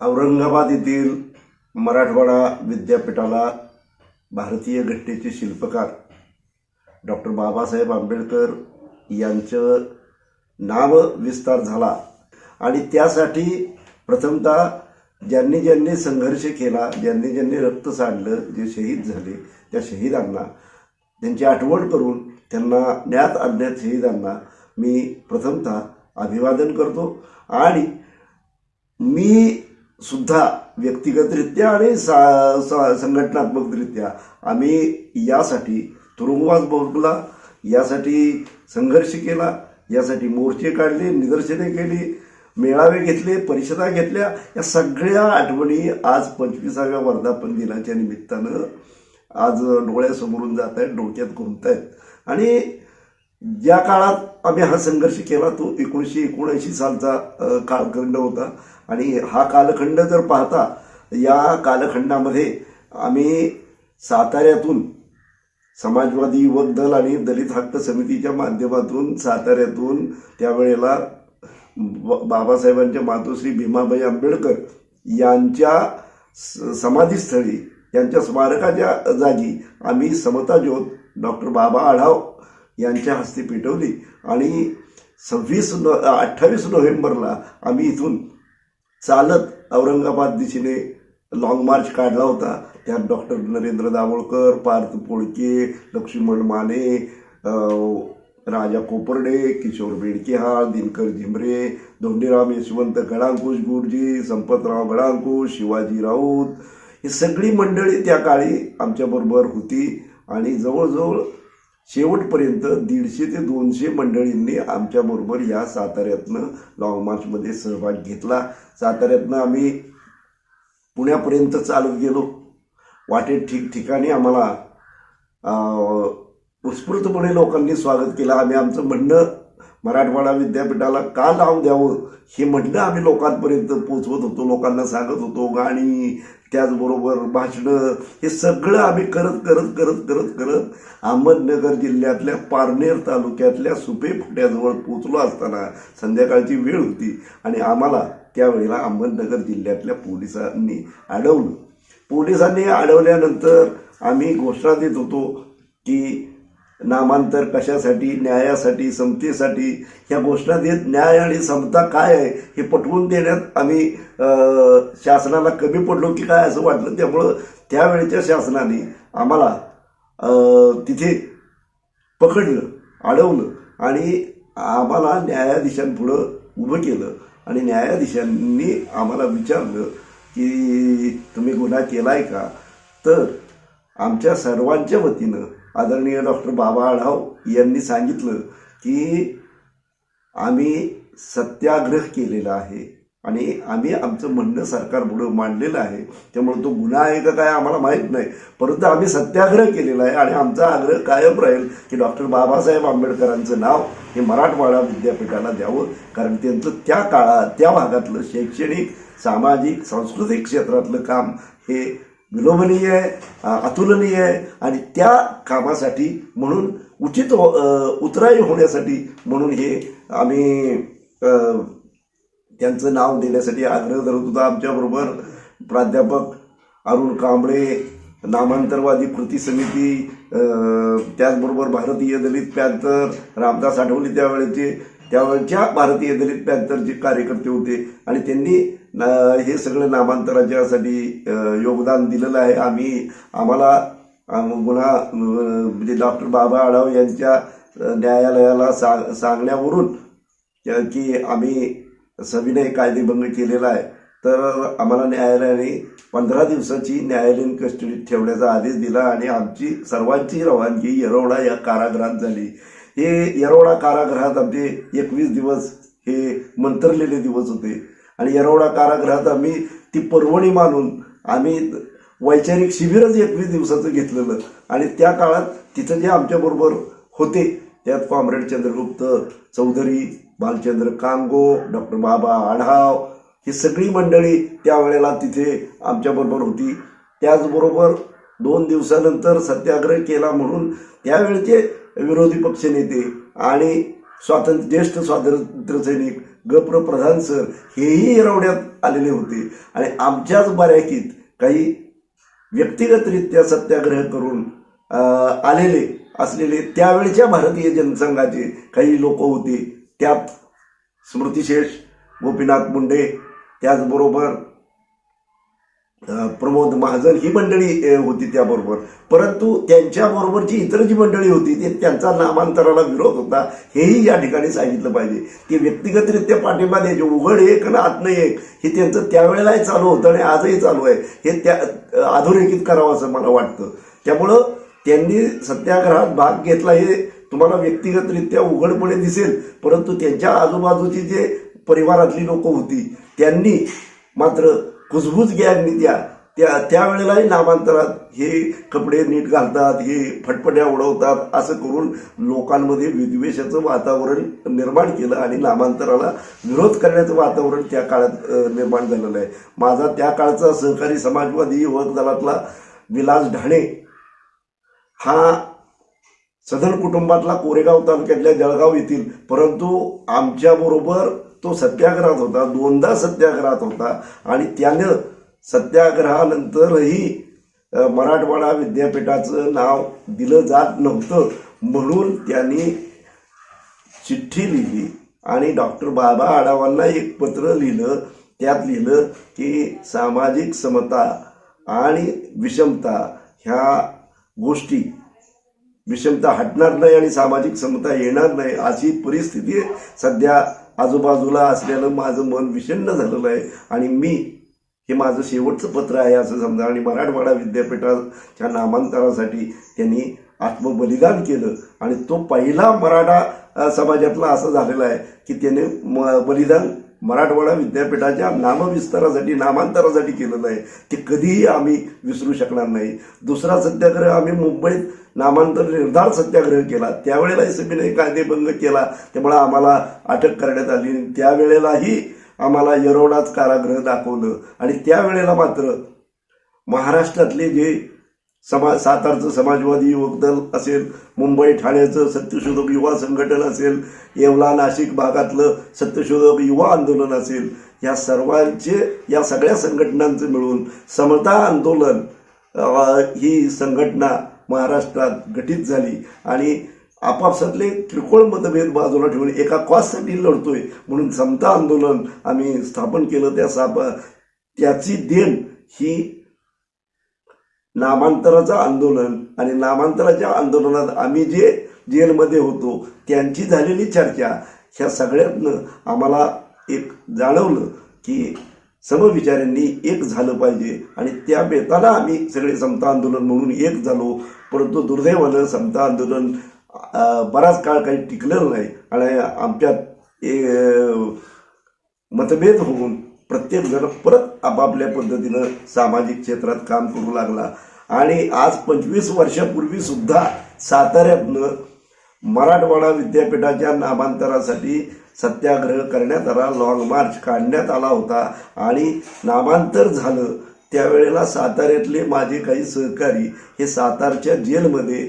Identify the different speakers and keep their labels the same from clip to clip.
Speaker 1: औरंगाबाद येथील मराठवाडा विद्यापीठाला भारतीय घटनेचे शिल्पकार डॉक्टर बाबासाहेब आंबेडकर यांचं नाव विस्तार झाला आणि त्यासाठी प्रथमतः ज्यांनी ज्यांनी संघर्ष केला ज्यांनी ज्यांनी रक्त सांडलं जे शहीद झाले त्या शहीदांना त्यांची आठवण करून त्यांना ज्ञात अज्ञात शहीदांना मी प्रथमतः अभिवादन करतो आणि मी सुद्धा व्यक्तिगतरित्या आणि सा सा संघटनात्मकरित्या. आम्ही यासाठी तुरुंगवास भोगला यासाठी संघर्ष केला यासाठी मोर्चे काढले निदर्शने केली मेळावे घेतले परिषदा घेतल्या. या सगळ्या आठवणी आज पंचवीसाव्या वर्धापन दिनाच्या निमित्तानं आज डोळ्यासमोरून जात आहेत डोक्यात घुमत आहेत आणि ज्या काळात आम्ही हा संघर्ष केला तो एकोणीसशे एकोणऐंशी सालचा कालखंड होता. आणि हा कालखंड जर पाहता या कालखंडामध्ये आम्ही साताऱ्यातून समाजवादी युवक दल आणि दलित हक्क समितीच्या माध्यमातून साताऱ्यातून त्यावेळेला ब- बाबासाहेबांच्या मातोश्री भीमाबाई आंबेडकर यांच्या स- समाधीस्थळी यांच्या स्मारकाच्या जागी आम्ही समता ज्योत डॉक्टर बाबा आढाव यांच्या हस्ते पेटवली. आणि सव्वीस नो अठ्ठावीस नोव्हेंबरला आम्ही इथून चालत औरंगाबाद दिशेने लॉंग मार्च काढला होता. त्यात डॉक्टर नरेंद्र दाभोळकर पार्थ पोळके लक्ष्मण माने राजा कोपर्डे किशोर बेडकेहाळ दिनकर झिमरे धोंडीराम यशवंत गडांकुश गुरुजी संपतराव गडांकुश शिवाजी राऊत ही सगळी मंडळी त्या काळी आमच्याबरोबर होती. आणि जवळजवळ शेवटपर्यंत दीडशे ते दोनशे मंडळींनी आमच्याबरोबर या साताऱ्यातनं लॉंग मार्चमध्ये सहभाग घेतला. साताऱ्यातनं आम्ही पुण्यापर्यंत चालत गेलो. वाटेत ठिकठिकाणी आम्हाला उत्स्फूर्तपणे लोकांनी स्वागत केलं. आम्ही आमचं म्हणणं मराठवाडा विद्यापीठाला का नाव द्यावं हे म्हणणं आम्ही लोकांपर्यंत पोचवत होतो. लोकांना सांगत होतो गाणी त्याचबरोबर भाषणं हे सगळं आम्ही करत करत करत करत करत अहमदनगर जिल्ह्यातल्या पारनेर तालुक्यातल्या सुपेफुट्याजवळ पोचलो असताना संध्याकाळची वेळ होती आणि आम्हाला त्यावेळेला अहमदनगर जिल्ह्यातल्या पोलिसांनी अडवलं. पोलिसांनी अडवल्यानंतर आम्ही घोषणा देत होतो की नामांतर कशासाठी न्यायासाठी समतेसाठी ह्या घोषणा देत न्याय आणि समता काय आहे हे पटवून देण्यात आम्ही शासनाला कमी पडलो की काय असं वाटलं. त्यामुळं त्यावेळेच्या शासनाने आम्हाला तिथे पकडलं अडवलं आणि आम्हाला न्यायाधीशांपुढं उभं केलं आणि न्यायाधीशांनी आम्हाला विचारलं की तुम्ही गुन्हा केला आहे का? तर आमच्या सर्वांच्या वतीनं आदरणीय डॉक्टर बाबा आढाव यांनी सांगितलं की आम्ही सत्याग्रह केलेला आहे आणि आम्ही आमचं म्हणणं सरकारपुढं मांडलेलं आहे. त्यामुळे तो गुन्हा आहे का काय आम्हाला माहीत नाही. परंतु आम्ही सत्याग्रह केलेला आहे आणि आमचा आग्रह कायम राहील की डॉक्टर बाबासाहेब आंबेडकरांचं नाव हे मराठवाडा विद्यापीठाला द्यावं. कारण त्यांचं त्या काळात त्या भागातलं शैक्षणिक सामाजिक सांस्कृतिक क्षेत्रातलं काम हे विलोभनीय आहे अतुलनीय आहे. आणि त्या कामासाठी म्हणून उचित उतराई होण्यासाठी म्हणून हे आम्ही त्यांचं नाव देण्यासाठी आग्रह धरत होता. आमच्याबरोबर प्राध्यापक अरुण कांबळे नामांतरवादी कृती समिती त्याचबरोबर भारतीय दलित पॅंथर रामदास आठवले त्यावेळेचे त्यावेळच्या भारतीय दलित पॅन्थरचे कार्यकर्ते होते. आणि त्यांनी हे सगळं नामांतराच्यासाठी योगदान दिलेलं आहे. आम्ही आम्हाला पुन्हा गुन्हा म्हणजे डॉक्टर बाबा आढाव यांच्या न्यायालयाला सांग सांगण्यावरून की आम्ही सविनय कायदेभंग केलेला आहे. तर आम्हाला न्यायालयाने पंधरा दिवसाची न्यायालयीन कस्टडीत ठेवण्याचा आदेश दिला आणि आमची सर्वांची रवानगी येरवडा या कारागृहात झाली. हे येरवडा कारागृहात आमचे एकवीस दिवस हे मंतरलेले दिवस होते. आणि येरवडा कारागृहात आम्ही ती पर्वणी मानून आम्ही वैचारिक शिबिरच एकवीस दिवसाचं घेतलेलं. आणि त्या काळात तिथं जे आमच्याबरोबर होते त्यात कॉम्रेड चंद्रगुप्त चौधरी बालचंद्र कांगो डॉक्टर बाबा आढाव ही सगळी मंडळी त्यावेळेला तिथे आमच्याबरोबर होती. त्याचबरोबर दोन दिवसानंतर सत्याग्रह केला म्हणून त्यावेळचे विरोधी पक्षनेते आणि स्वातंत्र्य ज्येष्ठ स्वातंत्र्यसैनिक गप्र प्रधान सर हेही हिरवण्यात आलेले होते. आणि आमच्याच बऱ्याकीत काही व्यक्तिगतरित्या सत्याग्रह करून आलेले असलेले त्यावेळच्या भारतीय जनसंघाचे काही लोक होते. त्यात स्मृतिशेष गोपीनाथ मुंडे त्याचबरोबर प्रमोद महाजन ही मंडळी होती त्याबरोबर. परंतु त्यांच्याबरोबरची इतर जी मंडळी होती ते त्यांचा नामांतराला विरोध होता हेही या ठिकाणी सांगितलं पाहिजे. की व्यक्तिगतरित्या पाठिंबा द्यायचे उघड एक आणि आत्म एक हे त्यांचं त्यावेळेलाही चालू होतं आणि आजही चालू आहे. हे त्या अधोरेखित करावं असं मला वाटतं. त्यामुळं त्यांनी सत्याग्रहात भाग घेतला हे तुम्हाला व्यक्तिगतरित्या उघडपणे दिसेल. परंतु त्यांच्या आजूबाजूची जे परिवारातली लोक होती त्यांनी मात्र कुजबूज गॅंगनी द्या. त्या त्यावेळेलाही नामांतरात हे कपडे नीट घालतात हे फटफट्या उडवतात असं करून लोकांमध्ये विद्वेषाचं वातावरण निर्माण केलं आणि नामांतराला विरोध करण्याचं वातावरण त्या काळात निर्माण झालेलं आहे. माझा त्या काळचा सहकारी समाजवादी युवक दलातला विलास ढाणे हा सदन कुटुंबातला कोरेगाव तालुक्यातल्या जळगाव येथील परंतु आमच्याबरोबर तो सत्याग्रहात होता दोनदा सत्याग्रहात होता आणि त्यानं सत्याग्रहानंतरही मराठवाडा विद्यापीठाचं नाव दिलं जात नव्हतं म्हणून त्यांनी चिठ्ठी लिहिली आणि डॉक्टर बाबा आढावांना एक पत्र लिहिलं. त्यात लिहिलं की सामाजिक समता आणि विषमता ह्या गोष्टी विषमता हटणार नाही आणि सामाजिक समता येणार नाही अशी परिस्थिती सध्या आजूबाजूला असल्यानं माझं मन विषण्ण झालेलं आहे. आणि मी हे माझं शेवटचं पत्र आहे असं समजा. आणि मराठवाडा विद्यापीठाच्या नामांतरासाठी त्यांनी आत्मबलिदान केलं. आणि तो पहिला मराठा समाजातला असं झालेला आहे की त्याने म बलिदान मराठवाडा विद्यापीठाच्या नामविस्तारासाठी नामांतरासाठी केलेलं आहे. ते कधीही आम्ही विसरू शकणार नाही. दुसरा सत्याग्रह आम्ही मुंबईत नामांतर निर्धार सत्याग्रह केला. त्यावेळेलाही सभेने कायदेभंग केला. त्यामुळे आम्हाला अटक करण्यात आली. त्यावेळेलाही आम्हाला येरवडाच कारागृह दाखवलं. आणि त्यावेळेला मात्र महाराष्ट्रातले जे समाज सातारचं समाजवादी युवक दल असेल मुंबई ठाण्याचं सत्यशोधक युवा संघटन असेल येवला नाशिक भागातलं सत्यशोधक युवा आंदोलन असेल या सर्वांचे या सगळ्या संघटनांचं मिळून समता आंदोलन ही संघटना महाराष्ट्रात गठीत झाली. आणि आपापसातले किरकोळ मतभेद बाजूला ठेवून एका कॉजसाठी लढतोय म्हणून समता आंदोलन आम्ही स्थापन केलं. त्या साप त्याची देण ही नामांतराचं आंदोलन आणि नामांतराच्या आंदोलनात आम्ही जे जेलमध्ये होतो त्यांची झालेली चर्चा ह्या सगळ्यातनं आम्हाला एक जाणवलं की समविचारांनी एक झालं पाहिजे आणि त्या बेताला आम्ही सगळे समता आंदोलन म्हणून एक झालो. परंतु दुर्दैवानं समता आंदोलन बराच काळ काही टिकलेलं नाही. आणि आमच्यात ए- मतभेद होऊन प्रत्येक जण परत आपापल्या पद्धतीनं सामाजिक क्षेत्रात काम करू लागला. आणि आज पंचवीस वर्षापूर्वी सुद्धा साताऱ्यातनं मराठवाडा विद्यापीठाच्या नामांतरासाठी सत्याग्रह करण्यात आला लॉंग मार्च काढण्यात आला होता. आणि नामांतर झालं त्यावेळेला साताऱ्यातले माझे काही सहकारी हे सातारच्या जेलमध्ये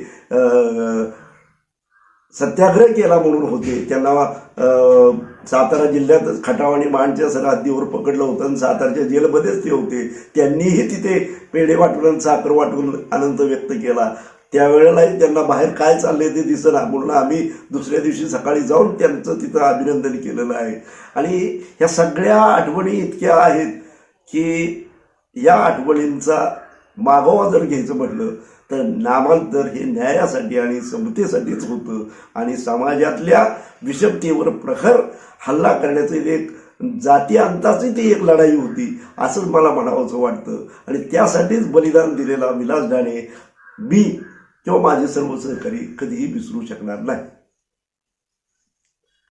Speaker 1: सत्याग्रह केला म्हणून होते. त्यांना अं, सातारा जिल्ह्यात खटाव आणि माणच्या सरहद्दीवर पकडलं होतं आणि सातारच्या जेलमध्येच ते होते. त्यांनीही तिथे पेढे वाटून आणि साखर वाटून आनंद व्यक्त केला. त्यावेळेलाही त्यांना बाहेर काय चाललंय ते दिसना म्हणून आम्ही दुसऱ्या दिवशी सकाळी जाऊन त्यांचं तिथं अभिनंदन केलेलं आहे. आणि ह्या सगळ्या आठवणी इतक्या आहेत की या आठवणींचा मागोवा जर घ्यायचं म्हटलं तर नामांतर हे न्यायासाठी आणि समतेसाठीच होतं. आणि समाजातल्या विषमतेवर प्रखर हल्ला करण्याचं एक जाती अंताची ती एक लढाई होती असंच मला म्हणावंसं वाटतं. आणि त्यासाठीच बलिदान दिलेला विलास डाणे मी किंवा माझे सर्व सहकारी कधीही विसरू शकणार नाही.